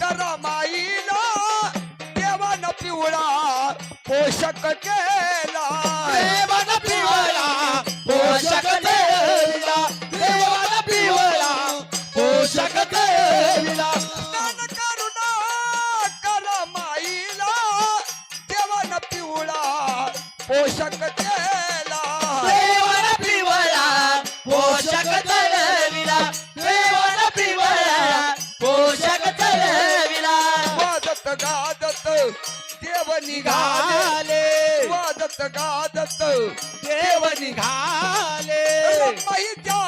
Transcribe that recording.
करा माईला देवान पिवळा पोषक केला. देवाला पिवळा पोषक पोषक देविला स्नान करून करा माईला देवान पिवळा पोषक केला. देवाला पिवळा पोषक देविला वाजत गाजत देव निघाले घाले वाजत गाजत देव निघाले रमाईच्या माली